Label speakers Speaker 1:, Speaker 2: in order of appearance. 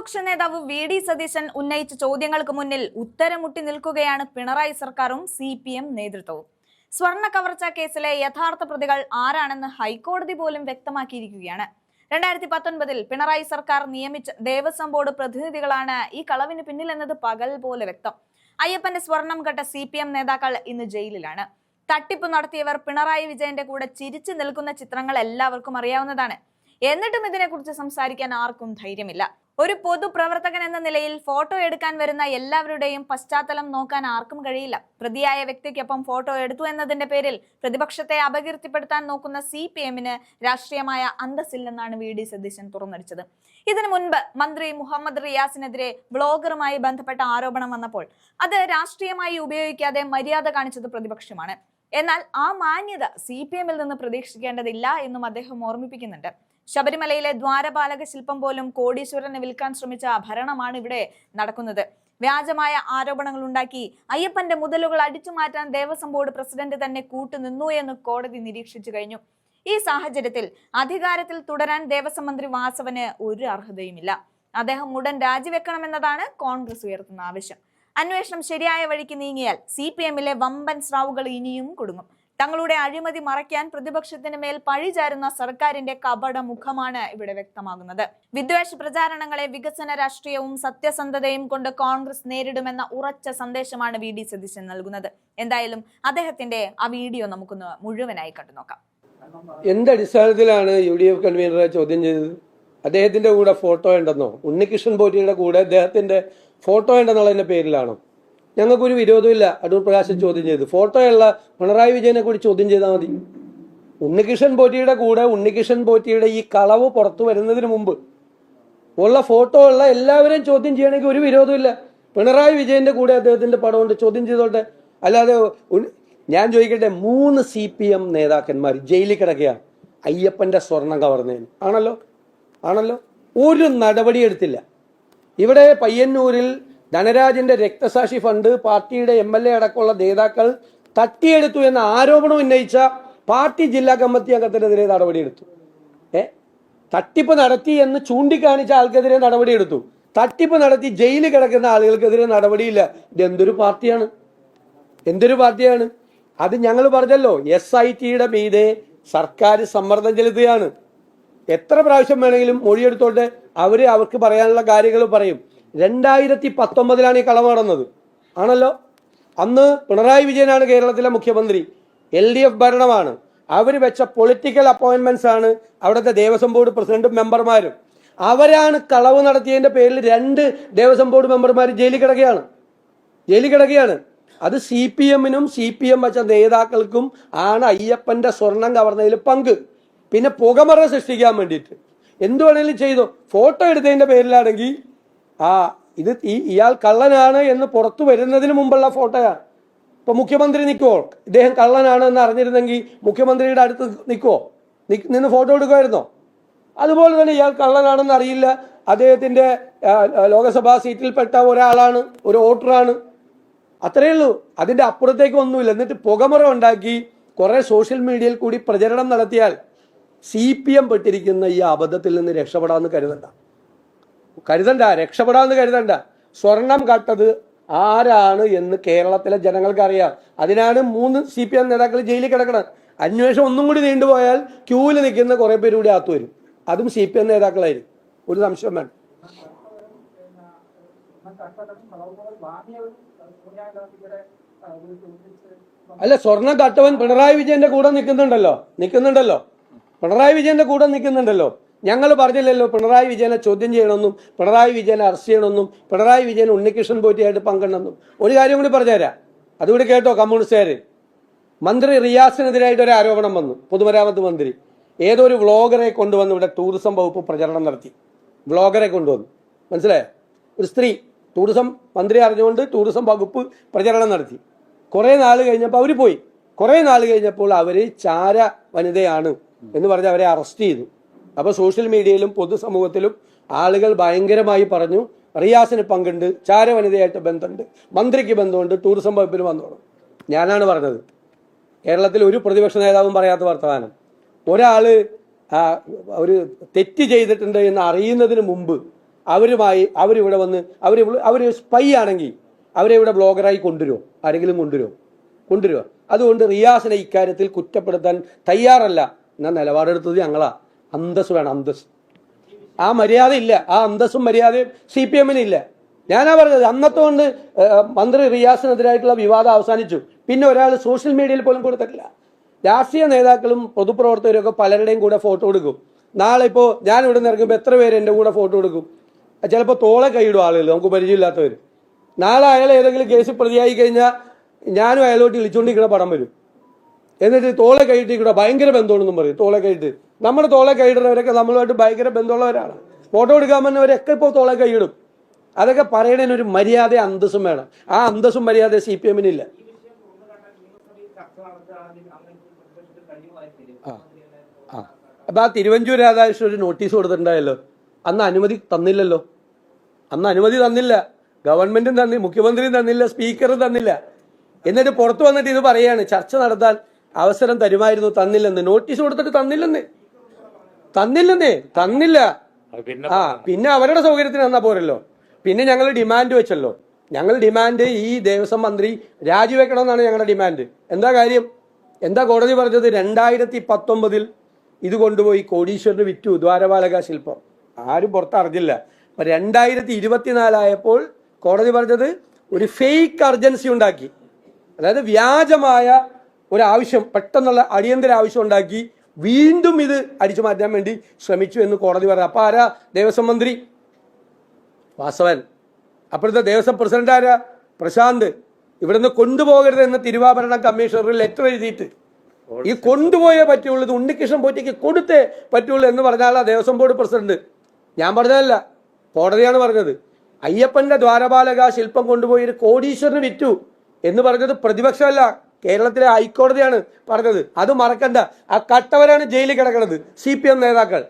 Speaker 1: പ്രതിപക്ഷ നേതാവ് V D Satheesan ഉന്നയിച്ച ചോദ്യങ്ങൾക്ക് മുന്നിൽ ഉത്തരമുട്ടി നിൽക്കുകയാണ് പിണറായി സർക്കാരും സി പി എം നേതൃത്വവും. സ്വർണ കവർച്ച കേസിലെ യഥാർത്ഥ പ്രതികൾ ആരാണെന്ന് ഹൈക്കോടതി പോലും വ്യക്തമാക്കിയിരിക്കുകയാണ്. രണ്ടായിരത്തി പത്തൊൻപതിൽ പിണറായി സർക്കാർ നിയമിച്ച ദേവസ്വം ബോർഡ് പ്രതിനിധികളാണ് ഈ കളവിന് പിന്നിലെന്നത് പകൽ പോലെ വ്യക്തം. അയ്യപ്പന്റെ സ്വർണം കെട്ട സി പി എം നേതാക്കൾ ഇന്ന് ജയിലിലാണ്. തട്ടിപ്പ് നടത്തിയവർ പിണറായി വിജയന്റെ കൂടെ ചിരിച്ചു നിൽക്കുന്ന ചിത്രങ്ങൾ എല്ലാവർക്കും അറിയാവുന്നതാണ്. എന്നിട്ടും ഇതിനെക്കുറിച്ച് സംസാരിക്കാൻ ആർക്കും ധൈര്യമില്ല. ഒരു പൊതുപ്രവർത്തകൻ എന്ന നിലയിൽ ഫോട്ടോ എടുക്കാൻ വരുന്ന എല്ലാവരുടെയും പശ്ചാത്തലം നോക്കാൻ ആർക്കും കഴിയില്ല. പ്രതിയായ വ്യക്തിക്കൊപ്പം ഫോട്ടോ എടുത്തു എന്നതിന്റെ പേരിൽ പ്രതിപക്ഷത്തെ അപകീർത്തിപ്പെടുത്താൻ നോക്കുന്ന സി പി എമ്മിന് രാഷ്ട്രീയമായ അന്തസ്സില്ലെന്നാണ് വി ഡി സതീശൻ തുറന്നടിച്ചത്. ഇതിനു മുൻപ് മന്ത്രി മുഹമ്മദ് റിയാസിനെതിരെ ബ്ലോഗറുമായി ബന്ധപ്പെട്ട ആരോപണം വന്നപ്പോൾ അത് രാഷ്ട്രീയമായി ഉപയോഗിക്കാതെ മര്യാദ കാണിച്ചത് പ്രതിപക്ഷമാണ്. എന്നാൽ ആ മാന്യത സി പി എമ്മിൽ നിന്ന് പ്രതീക്ഷിക്കേണ്ടതില്ല എന്നും അദ്ദേഹം ഓർമ്മിപ്പിക്കുന്നുണ്ട്. ശബരിമലയിലെ ദ്വാരപാലക ശില്പം പോലും കോടീശ്വരന് വിൽക്കാൻ ശ്രമിച്ച ഭരണമാണ് ഇവിടെ നടക്കുന്നത്. വ്യാജമായ ആരോപണങ്ങൾ ഉണ്ടാക്കി അയ്യപ്പന്റെ മുതലുകൾ അടിച്ചു മാറ്റാൻ ദേവസ്വം ബോർഡ് പ്രസിഡന്റ് തന്നെ കൂട്ടുനിന്നു എന്ന് കോടതി നിരീക്ഷിച്ചു കഴിഞ്ഞു. ഈ സാഹചര്യത്തിൽ അധികാരത്തിൽ തുടരാൻ ദേവസ്വം മന്ത്രി വാസവന് ഒരു അർഹതയുമില്ല. അദ്ദേഹം ഉടൻ രാജിവെക്കണമെന്നതാണ് കോൺഗ്രസ് ഉയർത്തുന്ന ആവശ്യം. അന്വേഷണം ശരിയായ വഴിക്ക് നീങ്ങിയാൽ സി വമ്പൻ സ്രാവുകൾ ഇനിയും കുടുങ്ങും. തങ്ങളുടെ അഴിമതി മറയ്ക്കാൻ പ്രതിപക്ഷത്തിന് മേൽ പഴിചാരുന്ന സർക്കാരിന്റെ കപട മുഖമാണ് ഇവിടെ വ്യക്തമാകുന്നത്. വിദ്വേഷ പ്രചാരണങ്ങളെ വികസന രാഷ്ട്രീയവും സത്യസന്ധതയും കൊണ്ട് കോൺഗ്രസ് നേരിടുമെന്ന ഉറച്ച സന്ദേശമാണ് വി ഡി സതീശൻ നൽകുന്നത്. എന്തായാലും അദ്ദേഹത്തിന്റെ ആ വീഡിയോ നമുക്കൊന്ന് മുഴുവനായി കണ്ടു നോക്കാം.
Speaker 2: എന്തടിസ്ഥാനത്തിലാണ് യു ഡി എഫ് കൺവീനറെ ചോദ്യം ചെയ്തത്? അദ്ദേഹത്തിന്റെ കൂടെ ഫോട്ടോ ഉണ്ടെന്നോ? ഉണ്ണികൃഷ്ണൻ പോറ്റിയുടെ കൂടെ അദ്ദേഹത്തിന്റെ ഫോട്ടോ ഉണ്ടെന്നുള്ളതിന്റെ പേരിലാണോ? ഞങ്ങൾക്കൊരു വിരോധമില്ല അടൂർ പ്രകാശൻ ചോദ്യം ചെയ്തു. ഫോട്ടോയുള്ള പിണറായി വിജയനെ കൂടി ചോദ്യം ചെയ്താൽ മതി. ഉണ്ണികൃഷ്ണൻ പോറ്റിയുടെ കൂടെ ഉണ്ണികൃഷ്ണൻ പോറ്റിയുടെ ഈ കളവ് പുറത്തു വരുന്നതിന് മുമ്പ് ഉള്ള ഫോട്ടോ ഉള്ള എല്ലാവരെയും ചോദ്യം ചെയ്യണമെങ്കിൽ ഒരു വിരോധമില്ല പിണറായി വിജയന്റെ കൂടെ അദ്ദേഹത്തിന്റെ പടമുണ്ട് ചോദ്യം ചെയ്തോട്ടെ. അല്ലാതെ ഞാൻ ചോദിക്കട്ടെ മൂന്ന് സി പി എം നേതാക്കന്മാർ ജയിലിൽ കിടക്കുകയാണ് അയ്യപ്പന്റെ സ്വർണം കവർന്നതിന്. ആണല്ലോ? ആണല്ലോ? ഒരു നടപടി എടുത്തില്ല. ഇവിടെ പയ്യന്നൂരിൽ ധനരാജന്റെ രക്തസാക്ഷി ഫണ്ട് പാർട്ടിയുടെ എം എൽ എ അടക്കമുള്ള നേതാക്കൾ തട്ടിയെടുത്തു എന്ന ആരോപണം ഉന്നയിച്ച പാർട്ടി ജില്ലാ കമ്മിറ്റി അംഗത്തിനെതിരെ നടപടിയെടുത്തു. ഏ? തട്ടിപ്പ് നടത്തി എന്ന് ചൂണ്ടിക്കാണിച്ച ആൾക്കെതിരെ നടപടിയെടുത്തു. തട്ടിപ്പ് നടത്തി ജയിലിൽ കിടക്കുന്ന ആളുകൾക്കെതിരെ നടപടിയില്ല. ഇതെന്തൊരു പാർട്ടിയാണ്? എന്തൊരു പാർട്ടിയാണ്? അത് ഞങ്ങൾ പറഞ്ഞല്ലോ എസ് ഐ ടിയുടെ മീതെ സർക്കാർ സമ്മർദ്ദം ചെലുത്തുകയാണ്. എത്ര പ്രാവശ്യം വേണമെങ്കിലും മൊഴിയെടുത്തോട്ടെ അവർ അവർക്ക് പറയാനുള്ള കാര്യങ്ങൾ പറയും. രണ്ടായിരത്തി പത്തൊമ്പതിലാണ് ഈ കളവ് നടന്നത്. ആണല്ലോ? അന്ന് പിണറായി വിജയനാണ് കേരളത്തിലെ മുഖ്യമന്ത്രി. എൽ ഡി എഫ് ഭരണമാണ്. അവർ വെച്ച പൊളിറ്റിക്കൽ അപ്പോയിന്റ്മെന്റ്സ് ആണ് അവിടുത്തെ ദേവസ്വം ബോർഡ് പ്രസിഡന്റും മെമ്പർമാരും. അവരാണ് കളവ് നടത്തിയതിന്റെ പേരിൽ രണ്ട് ദേവസ്വം ബോർഡ് മെമ്പർമാർ ജയിലിൽ കിടക്കുകയാണ്. ജയിലിൽ കിടക്കുകയാണ്. അത് സി പി എമ്മിനും സി പി എം വെച്ച നേതാക്കൾക്കും ആണ് അയ്യപ്പന്റെ സ്വർണം കവർന്നതിൽ പങ്ക്. പിന്നെ പുകമറ സൃഷ്ടിക്കാൻ വേണ്ടിയിട്ട്. എന്തു വേണേലും ചെയ്തു. ഫോട്ടോ എടുത്തതിന്റെ പേരിലാണെങ്കിൽ ആ ഇത് ഈ ഇയാൾ കള്ളനാണ് എന്ന് പുറത്തു വരുന്നതിന് മുമ്പുള്ള ഫോട്ടോയാണ് ഇപ്പൊ മുഖ്യമന്ത്രി നിൽക്കുമോ ഇദ്ദേഹം കള്ളനാണ് എന്ന് അറിഞ്ഞിരുന്നെങ്കിൽ മുഖ്യമന്ത്രിയുടെ അടുത്ത് നിൽക്കുമോ നിന്ന് ഫോട്ടോ എടുക്കുമായിരുന്നോ? അതുപോലെ തന്നെ ഇയാൾ കള്ളനാണെന്ന് അറിയില്ല. അദ്ദേഹത്തിന്റെ ലോകസഭാ സീറ്റിൽപ്പെട്ട ഒരാളാണ് ഒരു വോട്ടറാണ്. അത്രയേ ഉള്ളൂ. അതിന്റെ അപ്പുറത്തേക്ക് ഒന്നുമില്ല. എന്നിട്ട് പുകമുറ ഉണ്ടാക്കി കുറെ സോഷ്യൽ മീഡിയയിൽ കൂടി പ്രചരണം നടത്തിയാൽ സി പി എം പെട്ടിരിക്കുന്ന ഈ അബദ്ധത്തിൽ നിന്ന് രക്ഷപ്പെടാമെന്ന് കരുതണ്ട. കരുതണ്ട രക്ഷപ്പെടാമെന്ന് കരുതണ്ട. സ്വർണം കട്ടത് ആരാണ് എന്ന് കേരളത്തിലെ ജനങ്ങൾക്ക് അറിയാം. അതിനാണ് മൂന്ന് സി പി എം നേതാക്കൾ ജയിലിൽ കിടക്കണം അന്വേഷണം ഒന്നും കൂടി നീണ്ടുപോയാൽ ക്യൂവിൽ നിൽക്കുന്ന കുറെ പേര് കൂടി അകത്ത് വരും. അതും സി പി എം നേതാക്കളായിരിക്കും. ഒരു സംശയം വേണം അല്ല സ്വർണം കട്ടവൻ പിണറായി വിജയന്റെ കൂടെ നിൽക്കുന്നുണ്ടല്ലോ. നിൽക്കുന്നുണ്ടല്ലോ. പിണറായി വിജയന്റെ കൂടെ നിൽക്കുന്നുണ്ടല്ലോ. ഞങ്ങൾ പറഞ്ഞില്ലല്ലോ പിണറായി വിജയനെ ചോദ്യം ചെയ്യണമെന്നും പിണറായി വിജയനെ അറസ്റ്റ് ചെയ്യണമെന്നും പിണറായി വിജയൻ ഉണ്ണികൃഷ്ണൻ പോറ്റിയായിട്ട് പങ്കിടണമെന്നും. ഒരു കാര്യം കൂടി പറഞ്ഞുതരാം. അതുകൂടി കേട്ടോ കമ്മ്യൂണിസ്റ്റുകാർ മന്ത്രി റിയാസിനെതിരായിട്ട് ഒരു ആരോപണം വന്നു പൊതുമരാമത്ത് മന്ത്രി. ഏതോ ഒരു വ്ളോഗറെ കൊണ്ടുവന്ന് ഇവിടെ ടൂറിസം വകുപ്പ് പ്രചരണം നടത്തി. വ്ളോഗറെ കൊണ്ടുവന്നു. മനസ്സിലായോ? ഒരു സ്ത്രീ ടൂറിസം മന്ത്രി അറിഞ്ഞുകൊണ്ട് ടൂറിസം വകുപ്പ് പ്രചരണം നടത്തി. കുറേ നാൾ കഴിഞ്ഞപ്പോൾ അവർ പോയി. കുറേ നാൾ കഴിഞ്ഞപ്പോൾ അവർ ചാര വനിതയാണ് എന്ന് പറഞ്ഞ് അവരെ അറസ്റ്റ് ചെയ്തു. അപ്പോൾ സോഷ്യൽ മീഡിയയിലും പൊതുസമൂഹത്തിലും ആളുകൾ ഭയങ്കരമായി പറഞ്ഞു റിയാസിന് പങ്കുണ്ട് ചാരവനിതയായിട്ട് ബന്ധമുണ്ട് മന്ത്രിക്ക് ബന്ധമുണ്ട് ടൂറിസം വകുപ്പിന് ബന്ധമുണ്ട്. ഞാനാണ് പറഞ്ഞത്. കേരളത്തിൽ ഒരു പ്രതിപക്ഷ നേതാവും പറയാത്ത വർത്തമാനം. ഒരാൾ ഒരു തെറ്റ് ചെയ്തിട്ടുണ്ട് എന്ന് അറിയുന്നതിന് മുമ്പ് അവരുമായി അവരിവിടെ വന്ന് അവർ അവർ സ്പൈ ആണെങ്കിൽ അവരെ ഇവിടെ ബ്ലോഗറായി കൊണ്ടുവരുമോ ആരെങ്കിലും കൊണ്ടുവരുമോ കൊണ്ടുവരുമോ അതുകൊണ്ട് റിയാസിനെ ഇക്കാര്യത്തിൽ കുറ്റപ്പെടുത്താൻ തയ്യാറല്ല. എന്നാൽ നിലപാടെടുത്തത് ഞങ്ങളാ. അന്തസ് വേണം അന്തസ് ആ മര്യാദ ഇല്ല. ആ അന്തസ്സും മര്യാദയും സി പി എമ്മിന് ഇല്ല ഞാനാ പറഞ്ഞത് അന്നത്തെ കൊണ്ട് മന്ത്രി റിയാസിനെതിരായിട്ടുള്ള വിവാദം അവസാനിച്ചു. പിന്നെ ഒരാൾ സോഷ്യൽ മീഡിയയിൽ പോലും കൊടുത്തിട്ടില്ല. രാഷ്ട്രീയ നേതാക്കളും പൊതുപ്രവർത്തകരും ഒക്കെ പലരുടെയും കൂടെ ഫോട്ടോ എടുക്കും. നാളെ ഇപ്പോൾ ഞാൻ ഇവിടെ നിന്ന് ഇറങ്ങുമ്പോൾ എത്ര പേര് എന്റെ കൂടെ ഫോട്ടോ എടുക്കും? ചിലപ്പോൾ തോളെ കൈയിടും ആളുകൾ നമുക്ക് പരിചയമില്ലാത്തവർ നാളെ അയാൾ ഏതെങ്കിലും കേസ് പ്രതിയായി കഴിഞ്ഞാൽ ഞാനും അയാളോട്ട് വിളിച്ചുകൊണ്ടിരിക്കുന്ന പടം വരും. എന്നിട്ട് തോളെ കൈയിട്ട് കൂടെ ഭയങ്കര ബന്ധമാണെന്നും പറയും തോളെ കൈയിട്ട്. നമ്മുടെ തോളെ കൈയിടുന്നവരൊക്കെ നമ്മളുമായിട്ട് ഭയങ്കര ബന്ധമുള്ളവരാണ് ഫോട്ടോ എടുക്കാൻ വന്നവരൊക്കെ ഇപ്പോൾ തോളെ കൈയിടും. അതൊക്കെ പറയണതിന് ഒരു മര്യാദ അന്തസ്സും വേണം. ആ അന്തസ്സും മര്യാദ സി പി എമ്മിനില്ല അപ്പൊ ആ തിരുവഞ്ചൂർ രാധാകൃഷ്ണൻ ഒരു നോട്ടീസ് കൊടുത്തിട്ടുണ്ടായല്ലോ. അന്ന് അനുമതി തന്നില്ലല്ലോ. അന്ന് അനുമതി തന്നില്ല. ഗവൺമെന്റും തന്നി മുഖ്യമന്ത്രിയും തന്നില്ല സ്പീക്കറും തന്നില്ല. എന്നിട്ട് പുറത്തു വന്നിട്ട് ഇത് പറയാണ് ചർച്ച നടത്താൻ അവസരം തരുമായിരുന്നു തന്നില്ലെന്ന്. നോട്ടീസ് കൊടുത്തിട്ട് തന്നില്ലെന്ന്. തന്നില്ലെന്നേ തന്നില്ല. ആ പിന്നെ അവരുടെ സൗകര്യത്തിന് തന്നാ പോരല്ലോ. പിന്നെ ഞങ്ങൾ ഡിമാൻഡ് വെച്ചല്ലോ. ഞങ്ങൾ ഡിമാൻഡ് ഈ ദേവസ്വം മന്ത്രി രാജിവെക്കണമെന്നാണ് ഞങ്ങളുടെ ഡിമാൻഡ്. എന്താ കാര്യം? എന്താ കോടതി പറഞ്ഞത്? രണ്ടായിരത്തി പത്തൊമ്പതിൽ ഇത് കൊണ്ടുപോയി കോടീശ്വരന് വിറ്റു ദ്വാരപാലക ശില്പം. ആരും പുറത്തറിഞ്ഞില്ല. അപ്പൊ രണ്ടായിരത്തി ഇരുപത്തിനാലായപ്പോൾ കോടതി പറഞ്ഞത് ഒരു ഫേക്ക് അർജൻസി ഉണ്ടാക്കി. അതായത് വ്യാജമായ ഒരു ആവശ്യം പെട്ടെന്നുള്ള അടിയന്തര ആവശ്യം ഉണ്ടാക്കി. വീണ്ടും ഇത് അടിച്ചു മാറ്റാൻ വേണ്ടി ശ്രമിച്ചു എന്ന് കോടതി പറഞ്ഞു അപ്പൊ ആരാ? ദേവസ്വം മന്ത്രി. വാസവൻ. അപ്പോഴത്തെ ദേവസ്വം പ്രസിഡന്റ് ആരാ? പ്രശാന്ത്. ഇവിടുന്ന് കൊണ്ടുപോകരുത് എന്ന് തിരുവാഭരണ കമ്മീഷണർ ലെറ്റർ എഴുതിയിട്ട്. ഈ കൊണ്ടുപോയേ പറ്റുള്ളൂ. ഇത് ഉണ്ണികൃഷ്ണൻ പോറ്റിക്ക് കൊടുത്തേ പറ്റുള്ളൂ എന്ന് പറഞ്ഞാലാ ദേവസ്വം ബോർഡ് പ്രസിഡന്റ്. ഞാൻ പറഞ്ഞതല്ല. കോടതിയാണ് പറഞ്ഞത്. അയ്യപ്പന്റെ ദ്വാരപാലക ശില്പം കൊണ്ടുപോയി ഒരു കോടീശ്വരന് വിറ്റു എന്ന് പറഞ്ഞത് പ്രതിപക്ഷമല്ല. കേരളത്തിലെ ഹൈക്കോടതിയാണ് പറഞ്ഞത്. അത് മറക്കണ്ട. ആ കട്ടവരാണ് ജയിലിൽ കിടക്കുന്നത്. സി നേതാക്കൾ.